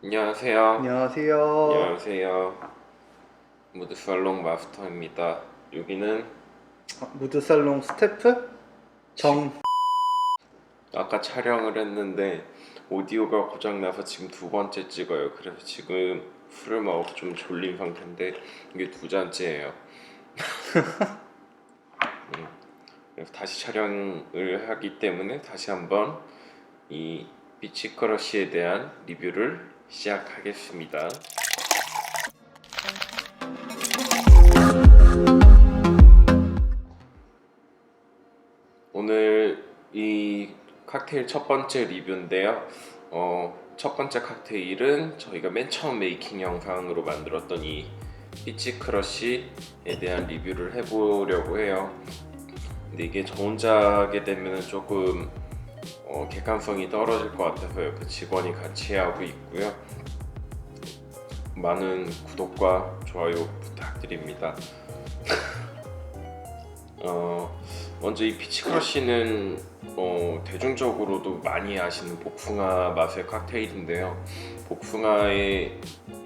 안녕하세요. 안녕하세요. 안녕하세요. 무드 살롱 마스터입니다. 여기는 아, 무드살롱 스태프 정. 아까 촬영을 했는데 오디오가 고장 나서 지금 두 번째 찍어요. 그래서 지금 술을 먹어서 좀 졸린 상태인데 이게 두 잔째예요. 음, 그래서 다시 촬영을 하기 때문에 다시 한번 이 비치 크러쉬에 대한 리뷰를 시작하겠습니다. 오늘 이 칵테일 첫 번째 리뷰인데요. 어, 첫 번째 칵테일은 저희가 맨 처음 메이킹 영상으로 만들었던 이 피치 크러쉬에 대한 리뷰를 해보려고 해요. 근데 이게 저 혼자 하게 되면 조금 어, 객관성이 떨어질 것 같아서 옆에 직원이 같이 하고 있고요. 많은 구독과 좋아요 부탁드립니다. 어, 먼저 이 피치 크러쉬는 어, 대중적으로도 많이 아시는 복숭아 맛의 칵테일인데요. 복숭아의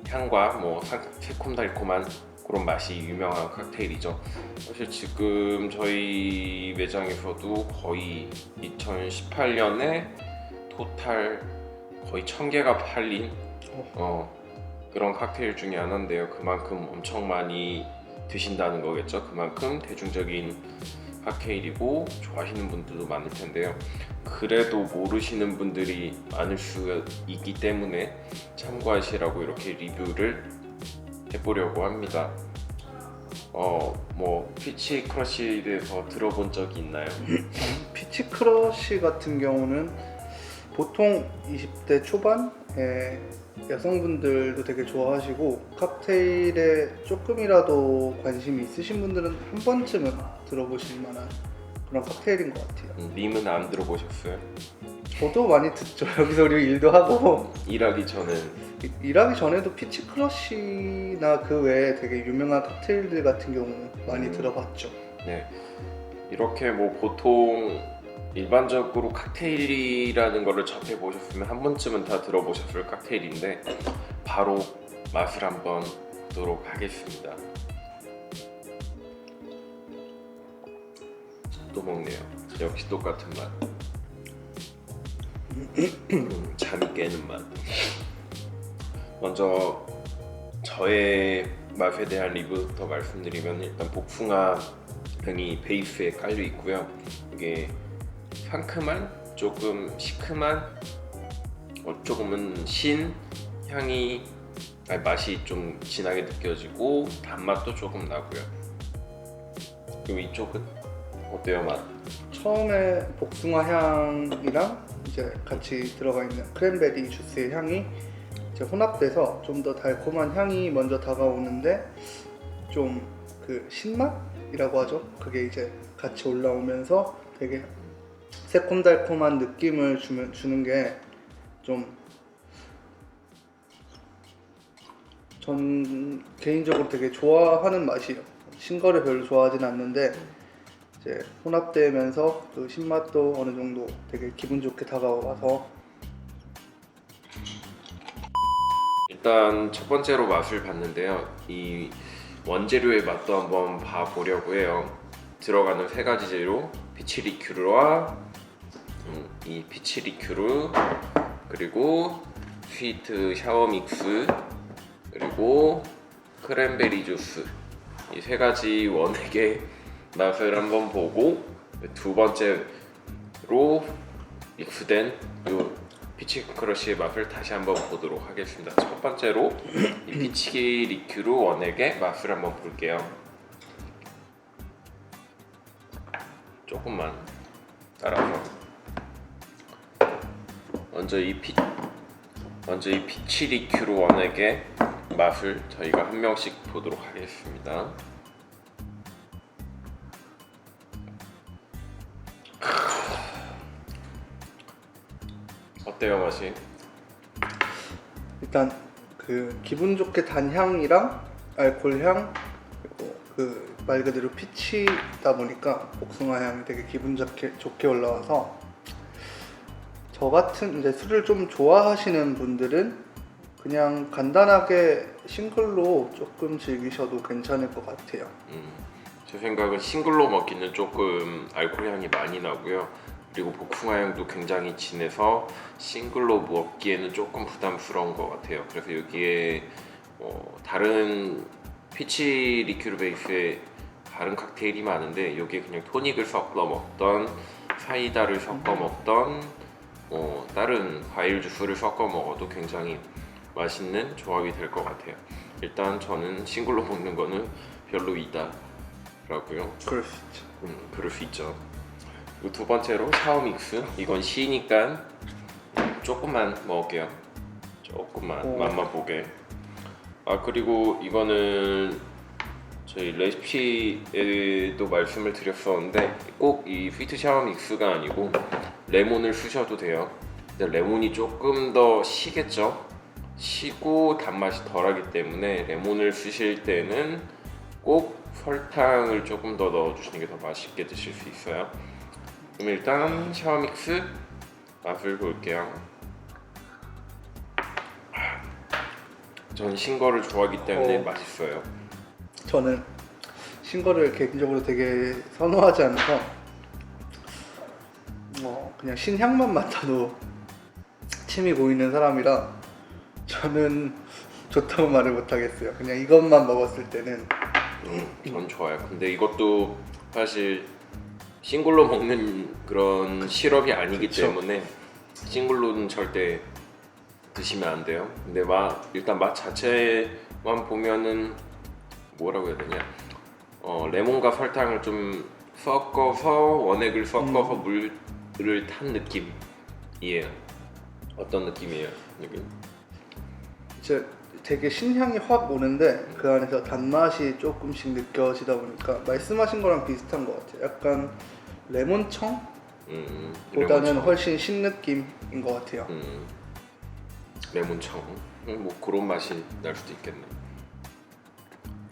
향과 뭐 상- 새콤달콤한 그런 맛이 유명한 칵테일이죠. 사실 지금 저희 매장에서도 거의 2018년에 토탈 거의 1000개가 팔린 어, 그런 칵테일 중에 하나인데요. 그만큼 엄청 많이 드신다는 거겠죠. 그만큼 대중적인 칵테일이고 좋아하시는 분들도 많을 텐데요. 그래도 모르시는 분들이 많을 수 있기 때문에 참고하시라고 이렇게 리뷰를 해보려고 합니다. 어, 뭐 피치 크러쉬에 대해서 들어본 적이 있나요? 피치 크러쉬 같은 경우는 보통 20대 초반에 여성분들도 되게 좋아하시고 칵테일에 조금이라도 관심이 있으신 분들은 한 번쯤은 들어보실 만한 그런 칵테일인 것 같아요. 음, 님은 안 들어보셨어요? 저도 많이 듣죠. 여기서 우리 일도 하고 일하기 전엔 이- 일하기 전에도 피치 크러쉬나 그 외에 되게 유명한 칵테일들 같은 경우는 많이 음. 들어봤죠. 네. 이렇게 뭐 보통 일반적으로 칵테일이라는 거를 접해 보셨으면 한 번쯤은 다 들어보셨을 칵테일인데 바로 맛을 한번 보도록 하겠습니다. 또 먹네요. 역시 똑같은 맛. 음, 잠이 깨는 맛. 먼저 저의 맛에 대한 리뷰부터 말씀드리면 일단 복숭아 향이 베이스에 깔려 있고요. 이게 상큼한 조금 시큼한 어, 조금은 신 향이 아니, 맛이 좀 진하게 느껴지고 단맛도 조금 나고요. 그리고 이쪽은 어때요 맛? 처음에 복숭아 향이랑 이제 같이 들어가 있는 크랜베리 주스의 향이 이제 혼합돼서 좀 더 달콤한 향이 먼저 다가오는데 좀 그 신맛이라고 하죠. 그게 이제 같이 올라오면서 되게 새콤달콤한 느낌을 주면, 주는 게 좀 전 개인적으로 되게 좋아하는 맛이에요. 신 거를 별로 좋아하진 않는데 이제 혼합되면서 그 신맛도 어느 정도 되게 기분 좋게 다가와서 일단 첫 번째로 맛을 봤는데요. 이 원재료의 맛도 한번 봐보려고 해요. 들어가는 세 가지 재료 피치 리큐르와 음, 이 피치 리큐르 그리고 스위트 샤워 믹스 그리고 크랜베리 주스 이 세 가지 원액 의 맛을 한번 보고 두 번째로 믹스된 요 피치 크러쉬의 맛을 다시 한번 보도록 하겠습니다. 첫 번째로 이 피치 리큐르 원액의 맛을 한번 볼게요. 조금만 따라서 먼저 이 피, 먼저 이 피치 리큐르 원액의 맛을 저희가 한 명씩 보도록 하겠습니다. 어때요 맛이? 일단 그 기분 좋게 단 향이랑 알코올 향 그리고 그 말 그대로 피치다 보니까 복숭아 향이 되게 기분 좋게 좋게 올라와서 저 같은 이제 술을 좀 좋아하시는 분들은 그냥 간단하게 싱글로 조금 즐기셔도 괜찮을 것 같아요. 음, 제 생각은 싱글로 먹기는 조금 알코올 향이 많이 나고요. 그리고 복숭아 향도 굉장히 진해서 싱글로 먹기에는 조금 부담스러운 것 같아요. 그래서 여기에 어, 다른 피치 리큐르 베이스의 다른 칵테일이 많은데 여기에 그냥 토닉을 섞어 먹던 사이다를 섞어 먹던 어, 다른 과일 주스를 섞어 먹어도 굉장히 맛있는 조합이 될 것 같아요. 일단 저는 싱글로 먹는 거는 별로이다라고요. 그럴 수 있죠. 음, 그럴 수 있죠. 그리고 두 번째로 샤오믹스. 이건 시니까 조금만 먹을게요. 조금만 오. 맛만 보게. 아 그리고 이거는 저희 레시피에도 말씀을 드렸었는데 꼭이 스위트 샤워 믹스가 아니고 레몬을 쓰셔도 돼요. 근데 레몬이 조금 더 시겠죠. 시고 단맛이 덜하기 때문에 레몬을 쓰실 때는 꼭 설탕을 조금 더 넣어주시는 게 더 맛있게 드실 수 있어요. 그럼 일단 샤워믹스 맛을 볼게요. 전 신거를 좋아하기 때문에 어. 맛있어요. 저는 신거를 개인적으로 되게 선호하지 않아서 뭐 그냥 신향만 맡아도 침이 고이는 사람이라 저는 좋다고 말을 못하겠어요. 그냥 이것만 먹었을 때는 음, 전 좋아요. 근데 이것도 사실 싱글로 먹는 그런 시럽이 아니기 그쵸. 때문에 싱글로는 절대 드시면 안 돼요. 근데 맛 일단 맛 자체만 보면은 뭐라고 해야 되냐? 어, 레몬과 설탕을 좀 섞어서 원액을 섞어서 물을 탄 느낌이에요. 어떤 느낌이에요? 여기? 이제 되게 신향이 확 오는데 그 안에서 단맛이 조금씩 느껴지다 보니까 말씀하신 거랑 비슷한 것 같아요. 약간 레몬청보다는 음, 레몬청. 훨씬 신 느낌인 것 같아요. 음, 레몬청 음, 뭐 그런 맛이 날 수도 있겠네.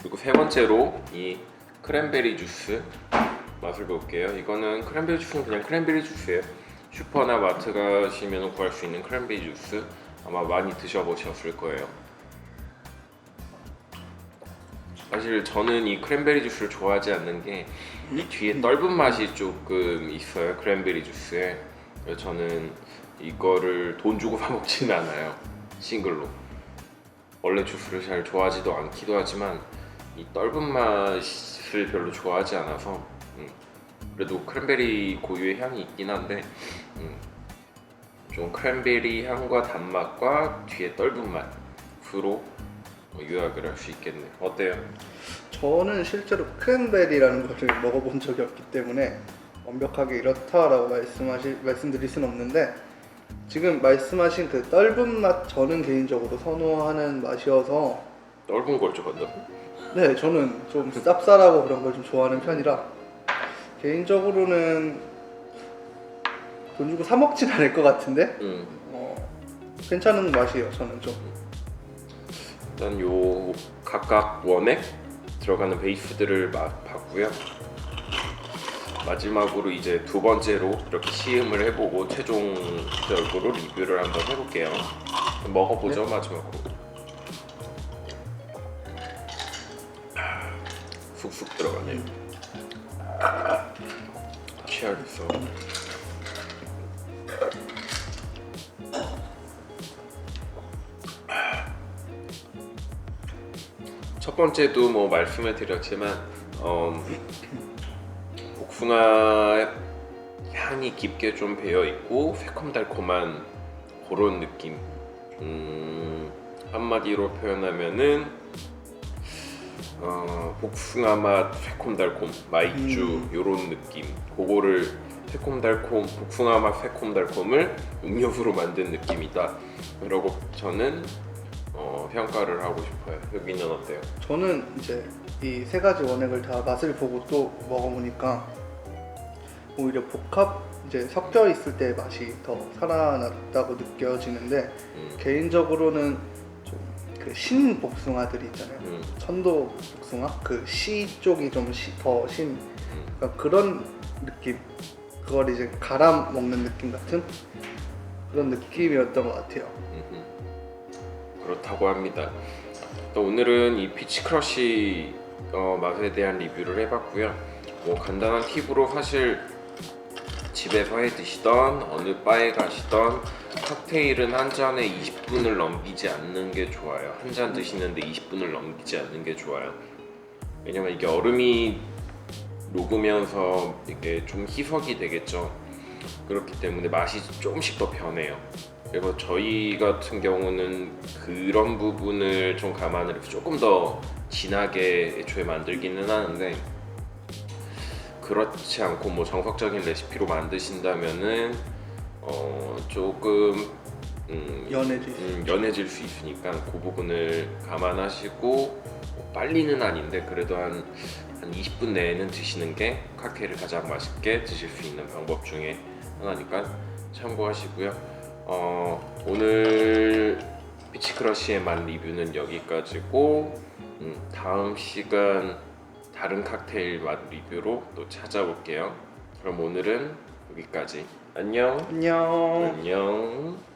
그리고 세 번째로 이 크랜베리 주스 맛을 볼게요. 이거는 크랜베리 주스는 그냥 크랜베리 주스예요. 슈퍼나 마트 가시면 구할 수 있는 크랜베리 주스 아마 많이 드셔보셨을 거예요. 사실 저는 이 크랜베리 주스를 좋아하지 않는 게 이 뒤에 떫은 맛이 조금 있어요 크랜베리 주스에. 저는 이거를 돈 주고 사 먹지는 않아요 싱글로. 원래 주스를 잘 좋아하지도 않기도 하지만 이 떫은 맛을 별로 좋아하지 않아서 음, 그래도 크랜베리 고유의 향이 있긴 한데 음, 좀 크랜베리 향과 단맛과 뒤에 떫은 맛으로 요약을 할 수 있겠네 어때요? 저는 실제로 크랜베리라는 것을 먹어본 적이 없기 때문에 완벽하게 이렇다라고 말씀하시 말씀드릴 수는 없는데 지금 말씀하신 그 떫은 맛 저는 개인적으로 선호하는 맛이어서 떫은 걸 좋아한다 네 저는 좀 쌉쌀하고 그런 걸 좀 좋아하는 편이라 개인적으로는 돈 주고 사 먹진 않을 것 같은데 음. 어, 괜찮은 맛이에요 저는 좀 일단 요 각각 원액 들어가는 베이스들을 마, 봤고요. 마지막으로 이제 두 번째로 이렇게 시음을 해보고 최종적으로 리뷰를 한번 해볼게요. 먹어보죠 마지막으로. 쑥쑥 들어가네요. 취하겠어. 첫 번째도 뭐 말씀을 드렸지만 어, 복숭아 향이 깊게 좀 배어 있고 새콤달콤한 그런 느낌. 음, 한마디로 표현하면은 어, 복숭아 맛 새콤달콤 마이쮸 음. 요런 느낌. 그거를 새콤달콤 복숭아 맛 새콤달콤을 음료수로 만든 느낌이다. 그러고 저는 어, 평가를 하고 싶어요. 여기는 어때요? 저는 이제 이 세 가지 원액을 다 맛을 보고 또 먹어보니까 오히려 복합 이제 섞여 있을 때 맛이 더 살아났다고 느껴지는데 음, 개인적으로는 좀 그 신 복숭아들이 있잖아요. 음, 천도 복숭아 그 씨 쪽이 좀 더신 음. 그러니까 그런 느낌 그걸 이제 갈아 먹는 느낌 같은 그런 느낌이었던 것 같아요. 음흠. 그렇다고 합니다. 또 오늘은 이 피치 크러쉬 어, 맛에 대한 리뷰를 해봤고요. 뭐 간단한 팁으로 사실 집에서 해 드시던 어느 바에 가시던 칵테일은 한 잔에 20분을 넘기지 않는 게 좋아요. 한 잔 드시는데 20분을 넘기지 않는 게 좋아요. 왜냐면 이게 얼음이 녹으면서 이게 좀 희석이 되겠죠. 그렇기 때문에 맛이 조금씩 더 변해요. 그리고 저희 같은 경우는 그런 부분을 좀 감안을 해서 조금 더 진하게 애초에 만들기는 하는데 그렇지 않고 뭐 정석적인 레시피로 만드신다면은 어 조금 음, 연해질 수 음, 연해질 수 있으니까 그 부분을 감안하시고 뭐 빨리는 아닌데 그래도 한, 한 20분 내에는 드시는 게 칵테일을 가장 맛있게 드실 수 있는 방법 중에 하나니까 참고하시고요. 어, 오늘 피치크러쉬의 맛 리뷰는 여기까지고 음, 다음 시간 다른 칵테일 맛 리뷰로 또 찾아볼게요. 그럼 오늘은 여기까지. 안녕. 안녕 안녕.